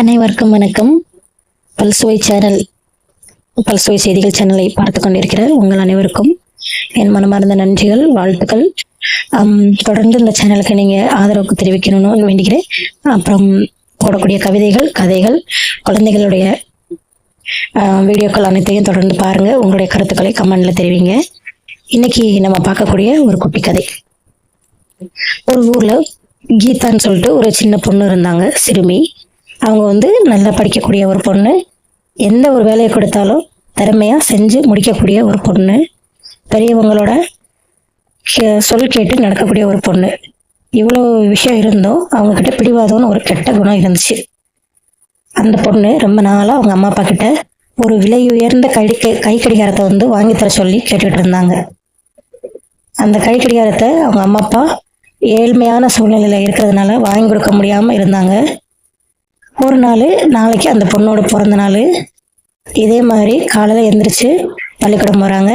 அனைவருக்கும் வணக்கம். பல்சுவை சேனல் பல்சுவை செய்திகள் சேனலை பார்த்து கொண்டிருக்கிற உங்கள் அனைவருக்கும் என் மனமார்ந்த நன்றிகள் வாழ்த்துக்கள். தொடர்ந்து இந்த சேனலுக்கு நீங்கள் ஆதரவுக்கு தெரிவிக்கணும்னு வேண்டிக்கிறேன் அப்புறம் போடக்கூடிய கவிதைகள் கதைகள் குழந்தைகளுடைய வீடியோக்கள் அனைத்தையும் தொடர்ந்து பாருங்கள் உங்களுடைய கருத்துக்களை கமெண்டில் தெரிவிங்க. இன்னைக்கு நம்ம பார்க்கக்கூடிய ஒரு குட்டி கதை. ஒரு ஊரில் கீதான்னு சொல்லிட்டு ஒரு சின்ன பொண்ணு இருந்தாங்க சிறுமி. அவங்க வந்து நல்லா படிக்கக்கூடிய ஒரு பொண்ணு. எந்த ஒரு வேலையை கொடுத்தாலும் திறமையாக செஞ்சு முடிக்கக்கூடிய ஒரு பொண்ணு. பெரியவங்களோட கே- சொல் கேட்டு நடக்கக்கூடிய ஒரு பொண்ணு. இவ்வளோ விஷயம் இருந்தும். அவங்கக்கிட்ட பிடிவாதம்னு ஒரு கெட்ட குணம் இருந்துச்சு. அந்த பொண்ணு ரொம்ப நாளாக அவங்க அம்மா அப்பா கிட்ட ஒரு விலை உயர்ந்த கை கை கடிகாரத்தை வந்து வாங்கி தர சொல்லி கேட்டுக்கிட்டு இருந்தாங்க. அந்த கை கடிகாரத்தை அவங்க அம்மா அப்பா ஏழ்மையான சூழ்நிலையில் இருக்கிறதுனால வாங்கி கொடுக்க முடியாமல் இருந்தாங்க. ஒரு நாள் நாளைக்கு அந்த பொண்ணோட பிறந்த நாள். இதே மாதிரி காலையில் எழுந்திரிச்சு பள்ளிக்கூடம் போகிறாங்க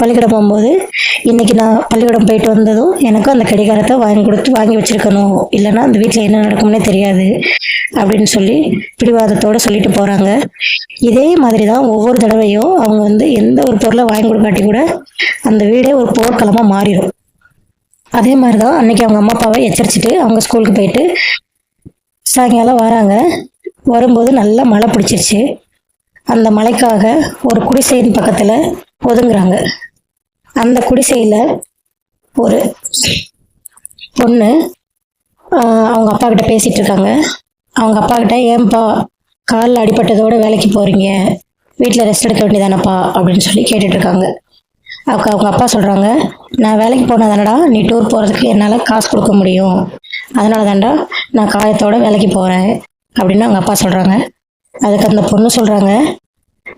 பள்ளிக்கூடம் போகும்போது இன்னைக்கு நான் பள்ளிக்கூடம் போயிட்டு வந்ததும் எனக்கும் அந்த கடிகாரத்தை வாங்கி கொடுத்து வாங்கி வச்சிருக்கணும். இல்லைன்னா அந்த வீட்டில் என்ன நடக்கும்னே தெரியாது அப்படின்னு சொல்லி பிடிவாதத்தோட சொல்லிட்டு போகிறாங்க இதே மாதிரி தான் ஒவ்வொரு தடவையும் அவங்க வந்து எந்த ஒரு பொருளை வாங்கி கொடுக்காட்டி கூட அந்த வீடே ஒரு போர்க்களமாக மாறிடும். அதே மாதிரி தான் அன்னைக்கு அவங்க அம்மா அப்பாவை எச்சரிச்சிட்டு அவங்க ஸ்கூலுக்கு போயிட்டு சாயங்காலம் வராங்க. வரும்போது நல்லா மழை பிடிச்சிருச்சு. அந்த மழைக்காக ஒரு குடிசையின் பக்கத்தில் ஒதுங்குறாங்க. அந்த குடிசையில் ஒரு பொண்ணு அவங்க அப்பா கிட்ட பேசிகிட்டு இருக்காங்க. அவங்க அப்பா கிட்ட ஏன்பா காலில் அடிபட்டதோட வேலைக்கு போகிறீங்க வீட்டில் ரெஸ்ட் எடுக்க வேண்டியதானப்பா? அப்படின்னு சொல்லி கேட்டுட்ருக்காங்க அவங்க அவங்க அப்பா சொல்கிறாங்க நான் வேலைக்கு போனால் தானடா நீ டூர் போகிறதுக்கு என்னால் காசு கொடுக்க முடியும். அதனால தான்டா நான் காயத்தோட வேலைக்கு போகிறேன் அப்படின்னு அவங்க அப்பா சொல்கிறாங்க அதுக்கு அந்த பொண்ணு சொல்கிறாங்க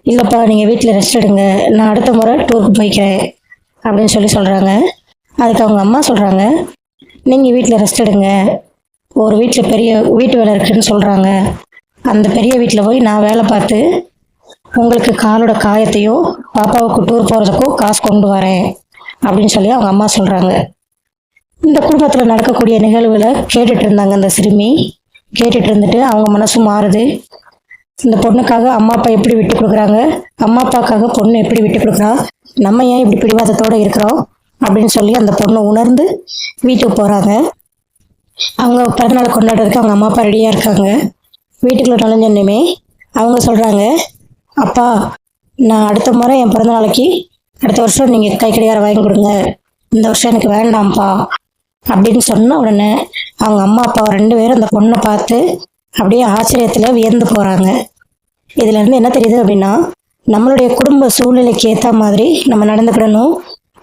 இல்லைப்பா நீங்கள் வீட்டில் ரெஸ்ட் எடுங்க. நான் அடுத்த முறை டூருக்கு போய்க்கிறேன் அப்படின்னு சொல்லி சொல்கிறாங்க அதுக்கு அவங்க அம்மா சொல்கிறாங்க நீங்கள் வீட்டில் ரெஸ்ட் எடுங்க. ஒரு வீட்டில் பெரிய வீட்டு வேலை இருக்குன்னு சொல்கிறாங்க அந்த பெரிய வீட்டில் போய் நான் வேலை பார்த்து உங்களுக்கு காலோட காயத்தையும் பாப்பாவுக்கு டூர் போகிறதுக்கும் காசு கொண்டு வரேன் அப்படின்னு சொல்லி அவங்க அம்மா சொல்கிறாங்க இந்த குடும்பத்தில் நடக்கக்கூடிய நிகழ்வுகளை கேட்டுட்டு இருந்தாங்க அந்த சிறுமி. கேட்டுட்டு இருந்துட்டு அவங்க மனசு மாறுது. இந்த பொண்ணுக்காக அம்மா அப்பா எப்படி விட்டு கொடுக்குறாங்க? அம்மா அப்பாக்காக பொண்ணு எப்படி விட்டு கொடுக்குறா? நம்ம ஏன் இப்படி பிடிவாதத்தோட இருக்கிறோம்? அப்படின்னு சொல்லி அந்த பொண்ணு உணர்ந்து வீட்டுக்கு போகிறாங்க அவங்க பிறந்தநாள் கொண்டாடுறதுக்கு அவங்க அம்மா அப்பா ரெடியாக இருக்காங்க. வீட்டுக்குள்ள நுழைஞ்சோன்னுமே அவங்க சொல்கிறாங்க அப்பா நான் அடுத்த முறை என் பிறந்த நாளைக்கு அடுத்த வருஷம் நீங்கள் கை கடிகாரம் வாங்கி கொடுங்க. இந்த வருஷம் எனக்கு வேண்டாம்ப்பா. அப்படின்னு சொன்ன உடனே அவங்க அம்மா அப்பா ரெண்டு பேரும் அந்த பொண்ணை பார்த்து அப்படியே ஆச்சரியத்தில் வியந்து போகிறாங்க இதுலேருந்து என்ன தெரியுது அப்படின்னா நம்மளுடைய குடும்ப சூழ்நிலைக்கு ஏற்ற மாதிரி நம்ம நடந்துக்கிடணும்.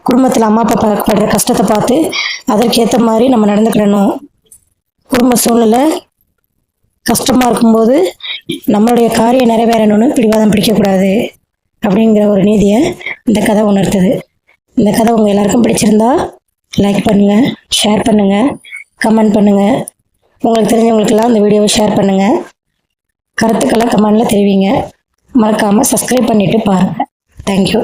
குடும்பத்தில் அம்மா அப்பா படுற கஷ்டத்தை பார்த்து அதற்கேற்ற மாதிரி நம்ம நடந்துக்கிடணும். குடும்ப சூழ்நிலை கஷ்டமாக இருக்கும்போது நம்மளுடைய காரியம் நிறைவேறணும்னு பிடிவாதம் பிடிக்கக்கூடாது அப்படிங்கிற ஒரு நீதியை இந்த கதை உணர்த்துது. இந்த கதை உங்கள் எல்லாருக்கும் பிடிச்சிருந்தா லைக் பண்ணுங்கள் ஷேர் பண்ணுங்கள் கமெண்ட் பண்ணுங்கள் உங்களுக்கு தெரிஞ்சவங்களுக்கெல்லாம் இந்த வீடியோவை ஷேர் பண்ணுங்கள் கருத்துக்களை கமெண்டில் தெரிவிங்க. மறக்காமல் சப்ஸ்கிரைப் பண்ணிவிட்டு பாருங்கள் தேங்க்யூ